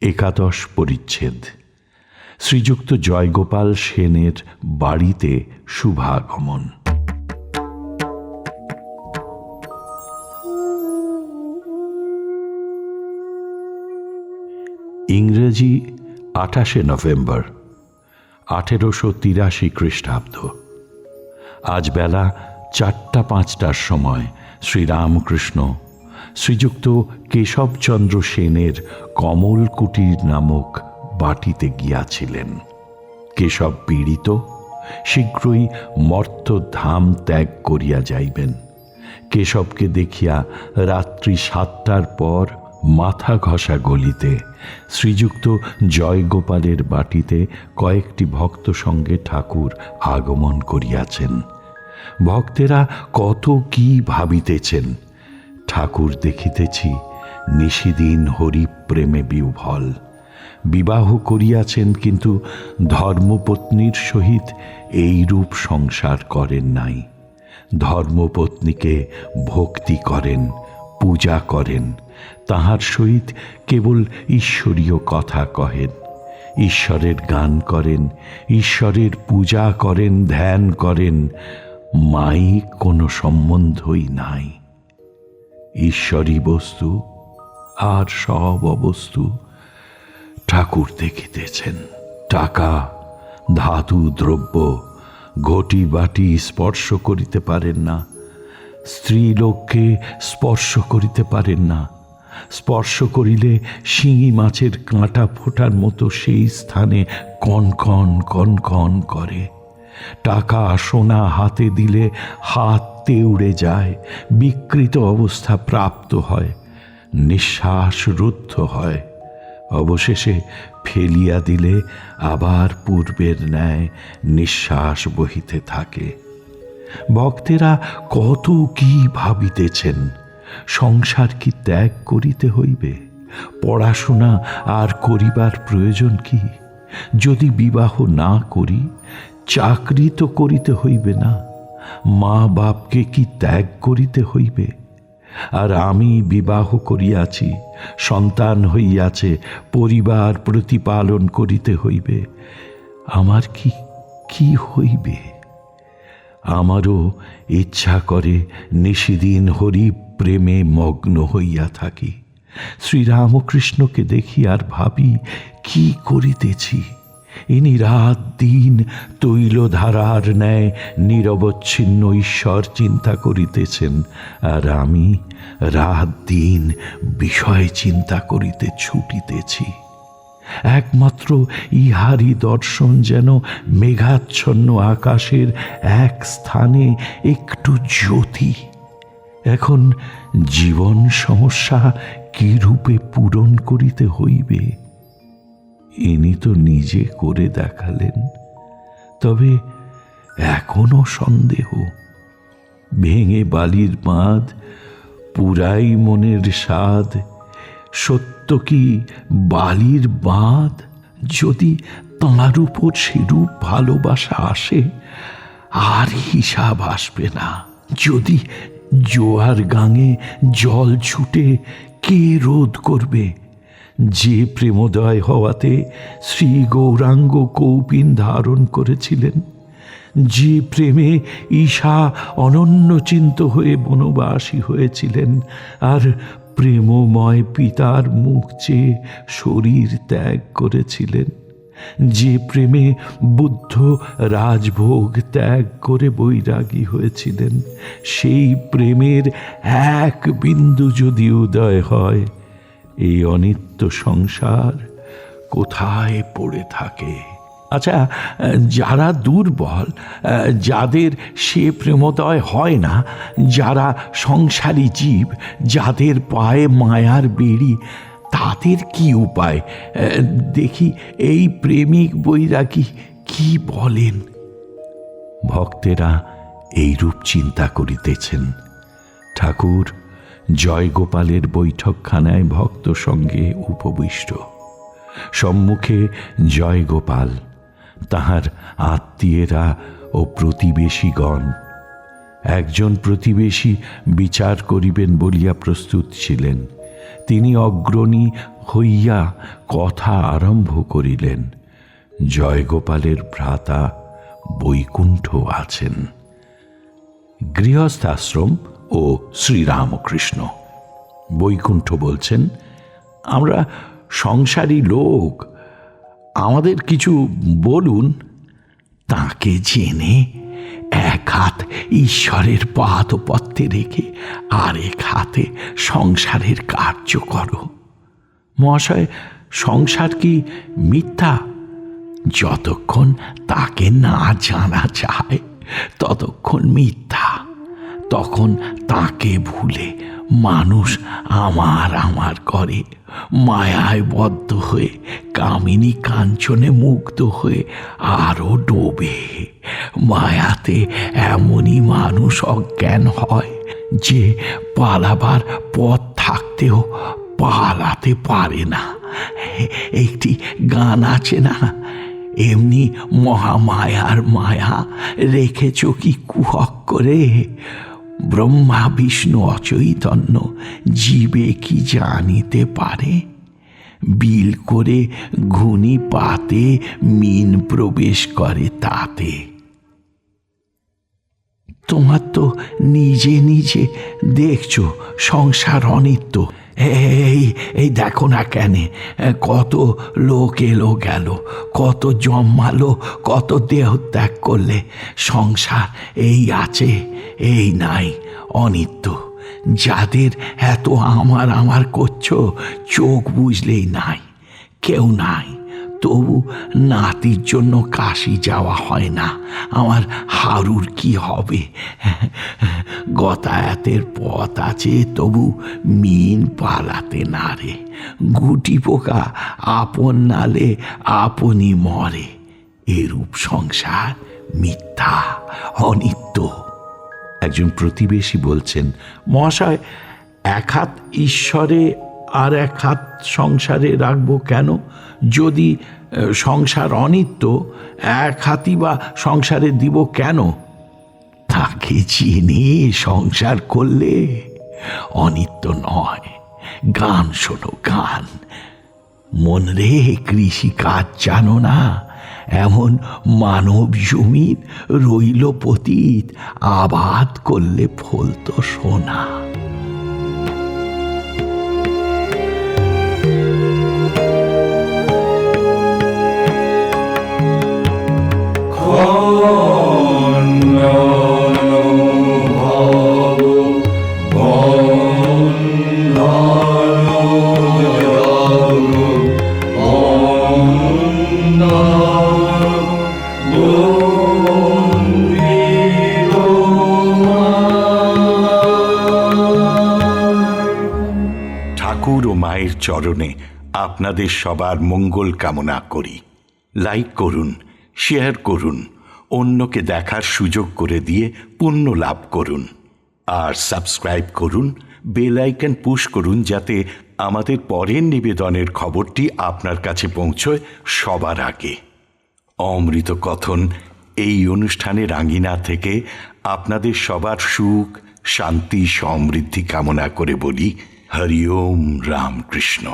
একাদশ পরিচ্ছেদ। শ্রীযুক্ত জয়গোপাল সেনের বাড়িতে শুভাগমন। ইংরেজি আঠাশে নভেম্বর। আঠেরোশো তিরাশি খ্রিস্টাব্দ। আজ বেলা চারটা পাঁচটার সময় শ্রীরামকৃষ্ণ শ্রীযুক্ত কেশবচন্দ্র সেনের কমল কুটির নামক বাটিতে গিয়াছিলেন। কেশব পীড়িত, শীঘ্রই মর্ত ধাম ত্যাগ করিয়া যাইবেন। কেশবকে দেখিয়া রাত্রি সাতটার পর মাথা ঘষা গলিতে শ্রীযুক্ত জয়গোপালের বাটিতে কয়েকটি ভক্ত সঙ্গে ঠাকুর আগমন করিয়াছেন। ভক্তেরা কত কি ভাবিতেছেন? ঠাকুর দেখিতেছি নিশিদিন হরিপ্রেমে বিহ্বল বিবাহ করিয়াছেন কিন্তু ধর্মপত্নীর সহিত এইরূপ সংসার করেন নাই। ধর্মপত্নীকে ভক্তি করেন, পূজা করেন তাহার সহিত কেবল ঈশ্বরীয় কথা কহেন। ঈশ্বরের গান করেন, ঈশ্বরের পূজা করেন, ধ্যান করেন, মাই কোনো সম্বন্ধই নাই। ঈশ্বরী বস্তু আর সব অবস্তু ঠাকুর দেখিতেছেন। টাকা, ধাতু, দ্রব্য ঘটি বাটি স্পর্শ করিতে পারেন না। স্ত্রীলোককে স্পর্শ করিতে পারেন না। স্পর্শ করিলে শিঙি মাছের কাঁটা ফোটার মতো সেই স্থানে কন কন কন কন করে। টাকা সোনা হাতে দিলে হাত তেউড়ে যায়, বিকৃত অবস্থা প্রাপ্ত হয়, নিঃশ্বাস রুদ্ধ হয়। অবশেষে ফেলিয়া দিলে আবার পূর্বের ন্যায় নিঃশ্বাস বহিতে থাকে। ভক্তেরা কত কি ভাবিতেছেন? সংসার কি ত্যাগ করিতে হইবে? পড়াশোনা আর করিবার প্রয়োজন কি? যদি বিবাহ না করি, চাকরি তো করিতে হইবে না। মা বাপকে কি ত্যাগ করিতে হইবে? আর আমি বিবাহ করিয়াছি, সন্তান হইয়াছে, পরিবার প্রতিপালন করিতে হইবে। আমার কি কি হইবে? আমারও ইচ্ছা করে নিশিদিন হরি প্রেমে মগ্ন হইয়া থাকি। শ্রীরামকৃষ্ণকে দেখি আর ভাবি, কি করিতেছি? ইনি রাত দিন তৈলধারার ন্যায় নিরবচ্ছিন্ন ঈশ্বর চিন্তা করিতেছেন, আর আমি রাত দিন বিষয় চিন্তা করিতে ছুটিতেছি। একমাত্র ইহারি দর্শন যেন মেঘাচ্ছন্ন আকাশের এক স্থানে একটু জ্যোতি। এখন জীবন সমস্যা কি রূপে পূরণ করিতে হইবে, ইনি তো নিজে করে দেখালেন। তবে এখনও সন্দেহ, ভেঙে বালির বাঁধ পুরাই মনের স্বাদ, সত্য কি বালির বাঁধ যদি তাঁর উপর সেরূপ ভালোবাসা আসে, আর হিসাব আসবে না। যদি জোয়ার গাঙে জল ছুটে কে রোধ করবে? যে প্রেমোদয় হওয়াতে শ্রী গৌরাঙ্গ কৌপিন ধারণ করেছিলেন, যে প্রেমে ঈশা অনন্যচিন্ত হয়ে বনবাসী হয়েছিলেন, আর প্রেমময় পিতার মুখ চেয়ে শরীর ত্যাগ করেছিলেন। যে প্রেমে বুদ্ধ রাজভোগ ত্যাগ করে বৈরাগী হয়েছিলেন, সেই প্রেমের এক বিন্দু যদি উদয় হয়, এই অনিত্য সংসার কোথায় পড়ে থাকে? আচ্ছা যারা দুর্বল, যাদের সে প্রেমোদয় হয় না, যারা সংসারী জীব, যাদের পায়ে মায়ার বেড়ি তাদের কি উপায়? দেখি এই প্রেমিক বৈরাগী কি বলেন? ভক্তেরা এইরূপ চিন্তা করিতেছেন। ঠাকুর, জয়গোপালের বৈঠকখানায় ভক্ত সঙ্গে উপবিষ্ট। সম্মুখে জয়গোপাল, তাহার আত্মীয়েরা ও প্রতিবেশীগণ। একজন প্রতিবেশী বিচার করিবেন বলিয়া প্রস্তুত ছিলেন। তিনি অগ্রণী হইয়া কথা আরম্ভ করিলেন। জয়গোপালের ভ্রাতা বৈকুণ্ঠ আছেন। গৃহস্থাশ্রম ও শ্রীরামকৃষ্ণ। বৈকুণ্ঠ বলছেন, আমরা সংসারী লোক, আমাদের কিছু বলুন। তাকে জেনে এক হাত ঈশ্বরের পাদপত্তে রেখে আরেক হাতে সংসারের কার্য করো। মহাশয়, সংসার কি মিথ্যা? যতক্ষণ তাকে না জানা যায়, ততক্ষণ মিথ্যা তখন তাকে ভুলে মানুষ আমার আমার করে। মায়ায় বদ্ধ হয়ে, কামিনী কাঞ্চনে মুগ্ধ হয়ে আরও ডোবে। মায়াতে এমনই মানুষ অজ্ঞান হয় যে পালাবার পথ থাকতেও পালাতে পারে না। একটি গান আছে না? এমনি মহামায়ার মায়া রেখেছ কি কুহক করে? ব্রহ্মা বিষ্ণু অচৈতন্য জীবে কি জানিতে পারে? বিল করে ঘুনি পাতে মিন প্রবেশ করে তাতে। তোমার তো নিজে নিজে দেখছ সংসার অনিত্য। এই এই দেখো না কেন? কত লোক এলো গেল, কত জমালো কত দেহ ত্যাগ করলে। সংসার এই আছে, এই নাই, অনিত্য। যাদের এত আমার আমার করছ, চোখ বুঝলেই নাই, কেউ নাই। তবু নাতির জন্য কাশি যাওয়া হয় না। আমার হারুর কি হবে? গতায়াতের পথ আছে, তবু মিন পালাতে না রে। গুটি পোকা আপন নালে আপনই মরে। এরূপ সংসার মিথ্যা, অনিত্য। একজন প্রতিবেশী বলছেন, মহাশয়, এক হাত ঈশ্বরে আর এক হাত সংসারে রাখব কেন? যদি সংসার অনিত্য, এক হাতই বা সংসারে দিব কেন? তাকে চিনে সংসার করলে অনিত্য নয়। গান শোনো, গান। মন রে কৃষি কাজ জানো না? এমন মানব জমির রইল পতীত, আবাদ করলে ফলতো সোনা। ঠাকুর ও মায়ের চরণে আপনাদের সবার মঙ্গল কামনা করি। লাইক করুন, শেয়ার করুন, অন্যকে দেখার সুযোগ করে দিয়ে পুণ্য লাভ করুন। আর সাবস্ক্রাইব করুন, বেল আইকন পুশ করুন যাতে আমাদের পরের নিবেদনের খবরটি আপনার কাছে পৌঁছয় সবার আগে। অমৃত কথন এই অনুষ্ঠানে রাঙ্গিনা থেকে আপনাদের সবার সুখ, শান্তি, সমৃদ্ধি কামনা করে বলি, হরিওম রামকৃষ্ণ।